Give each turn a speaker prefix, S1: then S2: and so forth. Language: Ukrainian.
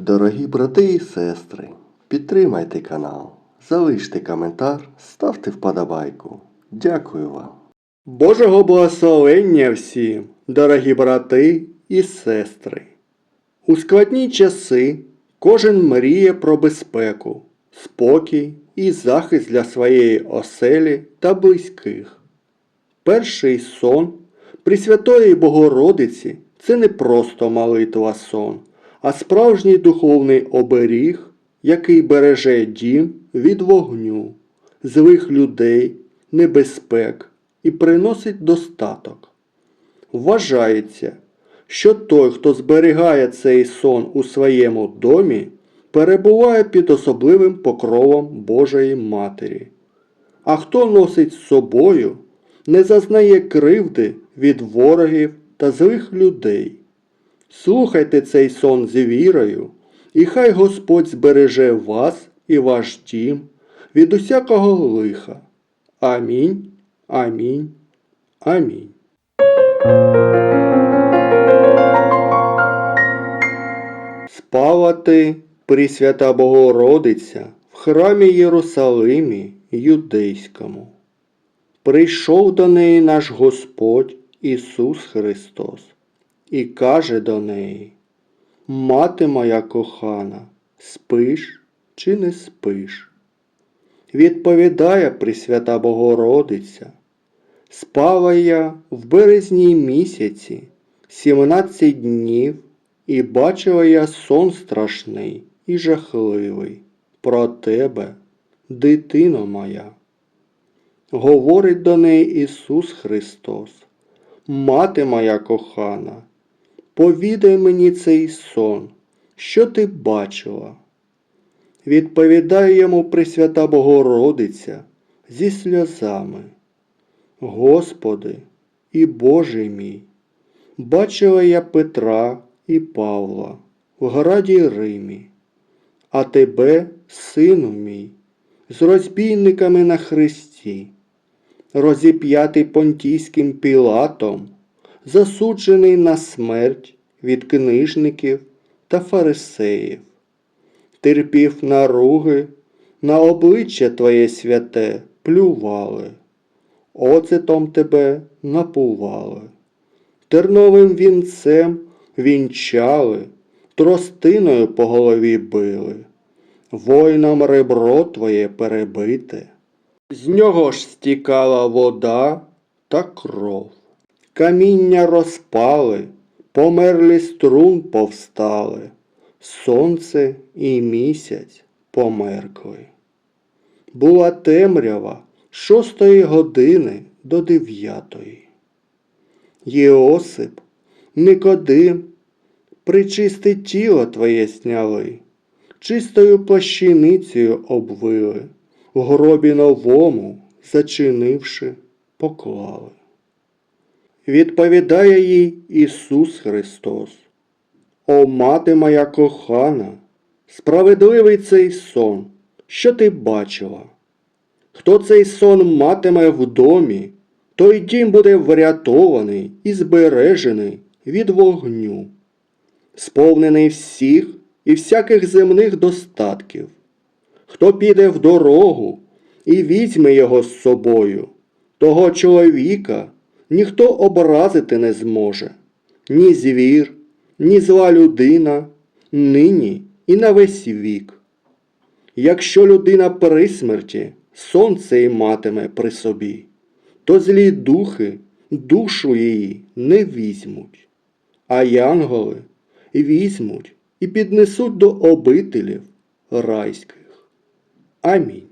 S1: Дорогі брати і сестри, підтримайте канал, залиште коментар, ставте вподобайку. Дякую вам.
S2: Божого благословення всім, дорогі брати і сестри. У складні часи кожен мріє про безпеку, спокій і захист для своєї оселі та близьких. Перший сон Пресвятої Богородиці це не просто молитва сон, а справжній духовний оберіг, який береже дім від вогню, злих людей, небезпек і приносить достаток. Вважається, що той, хто зберігає цей сон у своєму домі, перебуває під особливим покровом Божої Матері. А хто носить з собою, не зазнає кривди від ворогів та злих людей. Слухайте цей сон з вірою, і хай Господь збереже вас і ваш дім від усякого лиха. Амінь, амінь, амінь. Спала ти, Пресвята Богородиця, в храмі Єрусалимі Юдейському. Прийшов до неї наш Господь Ісус Христос і каже до неї, Мати моя кохана, спиш чи не спиш? Відповідає Пресвята Богородиця, спала я в березні місяці, сімнадцять днів, і бачила я сон страшний і жахливий про тебе, дитино моя. Говорить до неї Ісус Христос, Мати моя кохана, повідай мені цей сон, що ти бачила. Відповідає йому Пресвята Богородиця зі сльозами. Господи і Боже мій, бачила я Петра і Павла в граді Римі, а тебе, сину мій, з розбійниками на хресті, розіп'ятий понтійським пілатом, засуджений на смерть від книжників та фарисеїв, терпів наруги, на обличчя Твоє святе плювали, оцетом тебе напували, терновим вінцем вінчали, тростиною по голові били, воїнам ребро твоє перебите. З нього ж стікала вода та кров. Каміння розпали, померлі струн повстали, сонце і місяць померкли. Була темрява шостої години до дев'ятої. Єосип, Никодим, причисте тіло твоє сняли, чистою плащаницею обвили, в гробі новому, зачинивши, поклали. Відповідає їй Ісус Христос. О мати моя кохана, справедливий цей сон, що ти бачила. Хто цей сон матиме в домі, той дім буде врятований і збережений від вогню, сповнений всіх і всяких земних достатків. Хто піде в дорогу і візьме його з собою, того чоловіка ніхто образити не зможе, ні звір, ні зла людина, нині і на весь вік. Якщо людина при смерті сонце й матиме при собі, то злі духи душу її не візьмуть, а янголи візьмуть і піднесуть до обителів райських. Амінь.